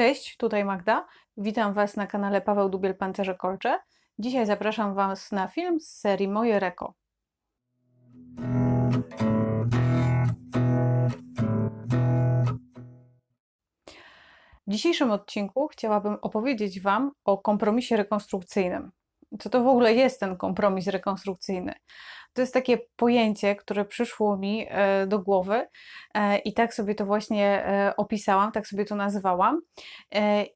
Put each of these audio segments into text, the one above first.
Cześć, tutaj Magda. Witam Was na kanale Paweł Dubiel Pancerze Kolcze. Dzisiaj zapraszam Was na film z serii Moje Reko. W dzisiejszym odcinku chciałabym opowiedzieć Wam o kompromisie rekonstrukcyjnym. Co to w ogóle jest ten kompromis rekonstrukcyjny? To jest takie pojęcie, które przyszło mi e, do głowy e, i tak sobie to właśnie e, opisałam, tak sobie to nazywałam.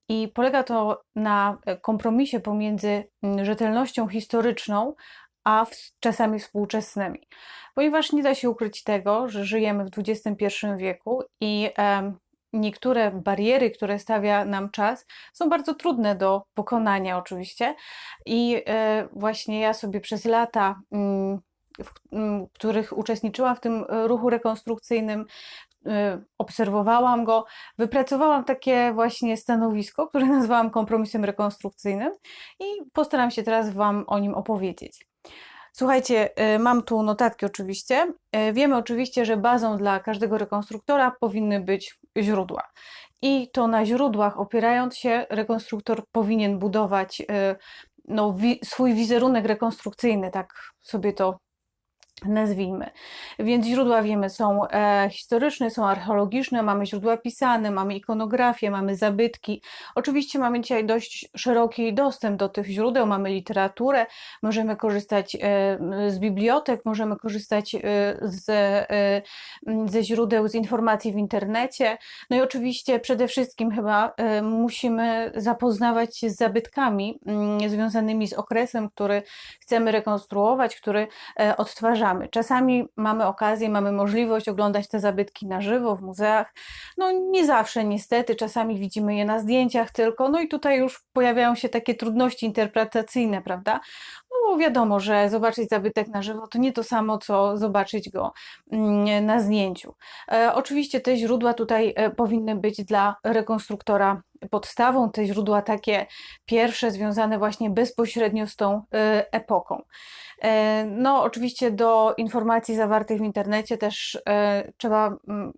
I polega to na kompromisie pomiędzy mm, rzetelnością historyczną a czasami współczesnymi. Ponieważ nie da się ukryć tego, że żyjemy w XXI wieku i niektóre bariery, które stawia nam czas, są bardzo trudne do pokonania, oczywiście. I właśnie ja sobie przez lata mm, w których uczestniczyłam w tym e, ruchu rekonstrukcyjnym, e, obserwowałam go, wypracowałam takie właśnie stanowisko, które nazwałam kompromisem rekonstrukcyjnym i postaram się teraz Wam o nim opowiedzieć. Słuchajcie, e, mam tu notatki oczywiście. Wiemy oczywiście, że bazą dla każdego rekonstruktora powinny być źródła. I to na źródłach opierając się, rekonstruktor powinien budować no, wi swój wizerunek rekonstrukcyjny, tak sobie to nazwijmy. Więc źródła wiemy są e, historyczne, są archeologiczne, mamy źródła pisane, mamy ikonografię, mamy zabytki. Oczywiście mamy dzisiaj dość szeroki dostęp do tych źródeł, mamy literaturę, możemy korzystać e, z bibliotek, możemy korzystać e, z, e, ze źródeł, z informacji w internecie. No i oczywiście przede wszystkim chyba e, musimy zapoznawać się z zabytkami mm, związanymi z okresem, który chcemy rekonstruować, który e. Czasami mamy okazję, mamy możliwość oglądać te zabytki na żywo w muzeach. No nie zawsze niestety, czasami widzimy je na zdjęciach tylko, no i tutaj już pojawiają się takie trudności interpretacyjne, prawda? No bo wiadomo, że zobaczyć zabytek na żywo to nie to samo, co zobaczyć go mm, na zdjęciu. E, oczywiście te źródła tutaj e, powinny być dla rekonstruktora podstawą, te źródła takie pierwsze, związane właśnie bezpośrednio z tą e, epoką. E, no, oczywiście do informacji zawartych w internecie też e, trzeba mm,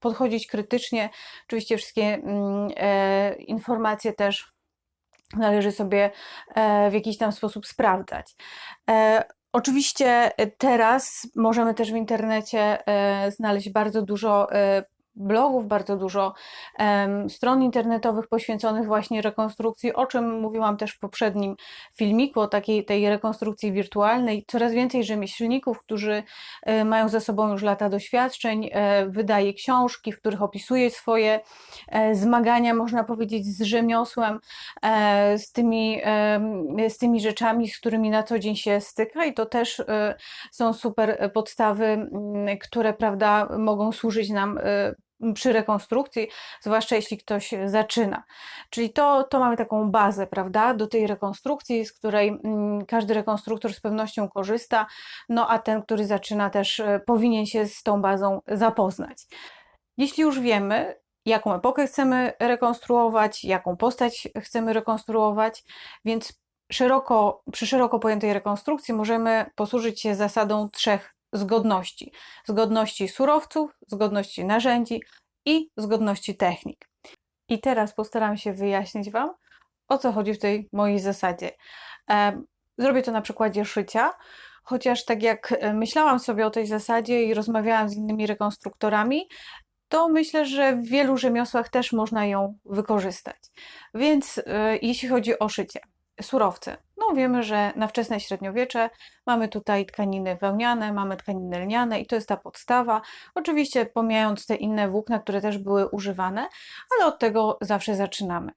podchodzić krytycznie. Oczywiście wszystkie mm, informacje też należy sobie w jakiś tam sposób sprawdzać. Oczywiście teraz możemy też w internecie znaleźć bardzo dużo blogów, bardzo dużo stron internetowych poświęconych właśnie rekonstrukcji, o czym mówiłam też w poprzednim filmiku, o takiej tej rekonstrukcji wirtualnej. Coraz więcej rzemieślników, którzy e, mają za sobą już lata doświadczeń, e, wydaje książki, w których opisuje swoje e, zmagania, można powiedzieć, z rzemiosłem, z, tymi, z tymi rzeczami, z którymi na co dzień się styka i to też są super podstawy, które prawda, mogą służyć nam przy rekonstrukcji, zwłaszcza jeśli ktoś zaczyna. Czyli to, to mamy taką bazę, prawda, do tej rekonstrukcji, z której mm, każdy rekonstruktor z pewnością korzysta, no a ten, który zaczyna też e, powinien się z tą bazą zapoznać. Jeśli już wiemy, jaką epokę chcemy rekonstruować, jaką postać chcemy rekonstruować, więc szeroko, przy szeroko pojętej rekonstrukcji możemy posłużyć się zasadą trzech zgodności. Zgodności surowców, zgodności narzędzi i zgodności technik. I teraz postaram się wyjaśnić Wam, o co chodzi w tej mojej zasadzie. Zrobię to na przykładzie szycia, chociaż tak jak e, myślałam sobie o tej zasadzie i rozmawiałam z innymi rekonstruktorami, to myślę, że w wielu rzemiosłach też można ją wykorzystać. Więc e, jeśli chodzi o szycie, surowce. Wiemy, że na wczesne średniowiecze mamy tutaj tkaniny wełniane, mamy tkaniny lniane i to jest ta podstawa. Oczywiście pomijając te inne włókna, które też były używane, ale od tego zawsze zaczynamy.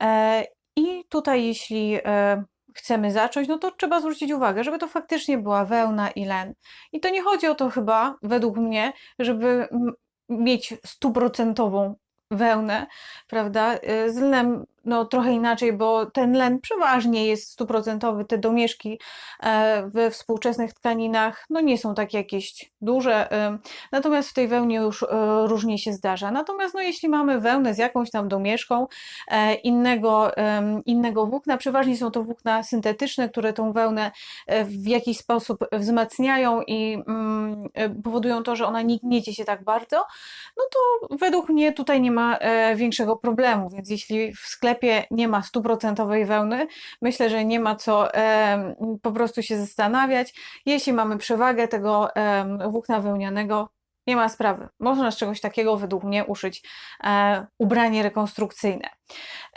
E, I tutaj jeśli e, chcemy zacząć, no to trzeba zwrócić uwagę, żeby to faktycznie była wełna i len. I to nie chodzi o to chyba, według mnie, żeby mieć stuprocentową wełnę, prawda? Y, z lnem no, trochę inaczej, bo ten len przeważnie jest stuprocentowy, te domieszki e, we współczesnych tkaninach no, nie są takie jakieś duże, natomiast w tej wełnie już e, różnie się zdarza. Natomiast no, jeśli mamy wełnę z jakąś tam domieszką e, innego, innego włókna, przeważnie są to włókna syntetyczne, które tą wełnę w jakiś sposób wzmacniają i mm, powodują to, że ona nie gniecie się tak bardzo, no to według mnie tutaj nie ma większego problemu, więc jeśli w sklepie nie ma stuprocentowej wełny, myślę, że nie ma co po prostu się zastanawiać. Jeśli mamy przewagę tego włókna wełnianego, nie ma sprawy. Można z czegoś takiego według mnie uszyć e, ubranie rekonstrukcyjne.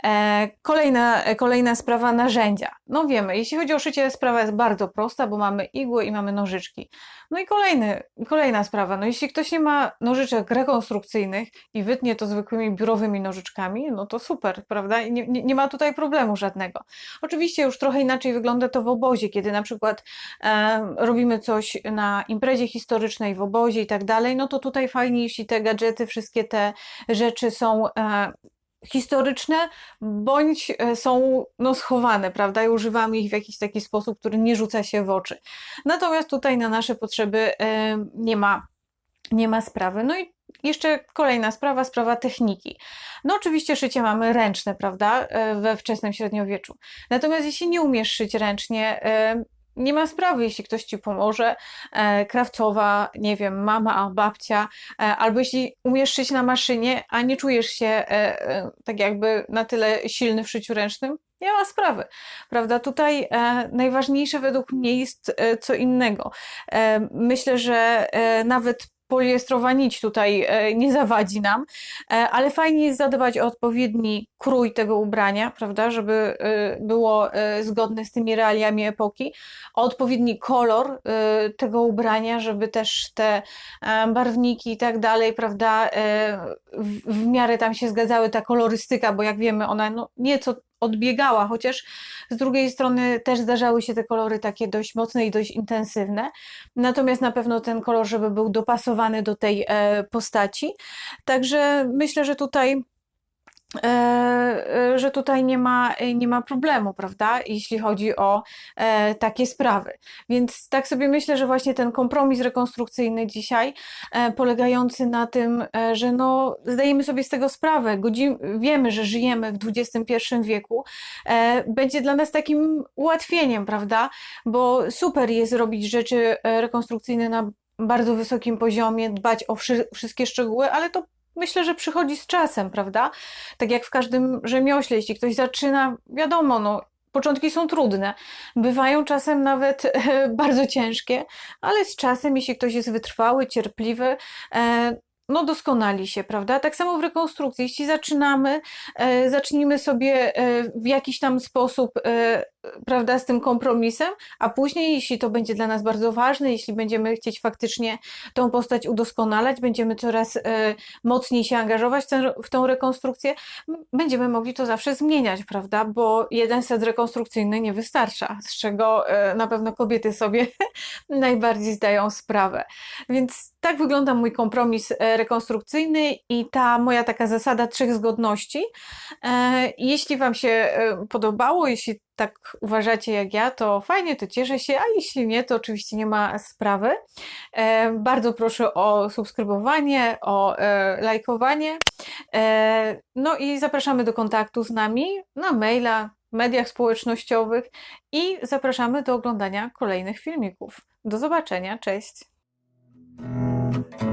E, kolejna, e, kolejna sprawa narzędzia. No wiemy, jeśli chodzi o szycie, sprawa jest bardzo prosta, bo mamy igły i mamy nożyczki. No i kolejny, kolejna sprawa. No jeśli ktoś nie ma nożyczek rekonstrukcyjnych i wytnie to zwykłymi biurowymi nożyczkami, no to super, prawda? Nie, nie, nie ma tutaj problemu żadnego. Oczywiście już trochę inaczej wygląda to w obozie, kiedy na przykład e, robimy coś na imprezie historycznej w obozie i tak dalej, no to tutaj fajnie, jeśli te gadżety, wszystkie te rzeczy są e, historyczne, bądź e, są no, schowane, prawda, i używamy ich w jakiś taki sposób, który nie rzuca się w oczy. Natomiast tutaj na nasze potrzeby e, nie ma, nie ma sprawy. No i jeszcze kolejna sprawa, sprawa techniki. No oczywiście szycie mamy ręczne, prawda, e, we wczesnym średniowieczu. Natomiast jeśli nie umiesz szyć ręcznie, nie ma sprawy, jeśli ktoś ci pomoże, e, krawcowa, nie wiem, mama, babcia, e, albo jeśli umiesz szyć na maszynie, a nie czujesz się e, e, tak jakby na tyle silny w szyciu ręcznym, nie ma sprawy, prawda? Tutaj e, najważniejsze według mnie jest e, co innego. E, myślę, że e, nawet poliestrowa nić tutaj e, nie zawadzi nam, e, ale fajnie jest zadbać o odpowiedni krój tego ubrania, prawda, żeby e, było zgodne z tymi realiami epoki, o odpowiedni kolor tego ubrania, żeby też te barwniki i tak dalej, prawda, w miarę tam się zgadzały, ta kolorystyka, bo jak wiemy, ona no, nieco odbiegała, chociaż z drugiej strony też zdarzały się te kolory takie dość mocne i dość intensywne. Natomiast na pewno ten kolor, żeby był dopasowany do tej e, postaci. Także myślę, że tutaj że tutaj nie ma, nie ma problemu, prawda, jeśli chodzi o e, takie sprawy. Więc tak sobie myślę, że właśnie ten kompromis rekonstrukcyjny dzisiaj, e, polegający na tym, e, że no, zdajemy sobie z tego sprawę, wiemy, że żyjemy w XXI wieku, e, będzie dla nas takim ułatwieniem, prawda, bo super jest robić rzeczy e, rekonstrukcyjne na bardzo wysokim poziomie, dbać o wszy- wszystkie szczegóły, ale to myślę, że przychodzi z czasem, prawda? Tak jak w każdym rzemiośle, jeśli ktoś zaczyna, wiadomo, no, początki są trudne, bywają czasem nawet e, bardzo ciężkie, ale z czasem, jeśli ktoś jest wytrwały, cierpliwy, e, no doskonali się, prawda? Tak samo w rekonstrukcji. Jeśli zaczynamy, e, zacznijmy sobie e, w jakiś tam sposób, e, prawda, z tym kompromisem, a później, jeśli to będzie dla nas bardzo ważne, jeśli będziemy chcieć faktycznie tą postać udoskonalać, będziemy coraz e, mocniej się angażować w, ten, w tą rekonstrukcję, będziemy mogli to zawsze zmieniać, prawda? Bo jeden set rekonstrukcyjny nie wystarcza, z czego e, na pewno kobiety sobie najbardziej zdają sprawę. Więc tak wygląda mój kompromis e, rekonstrukcyjny i ta moja taka zasada trzech zgodności. Jeśli Wam się podobało, jeśli tak uważacie jak ja, to fajnie, to cieszę się, a jeśli nie, to oczywiście nie ma sprawy. E, Bardzo proszę o subskrybowanie, o e, lajkowanie. E, No i zapraszamy do kontaktu z nami na maila, mediach społecznościowych i zapraszamy do oglądania kolejnych filmików. Do zobaczenia, cześć! Thank you.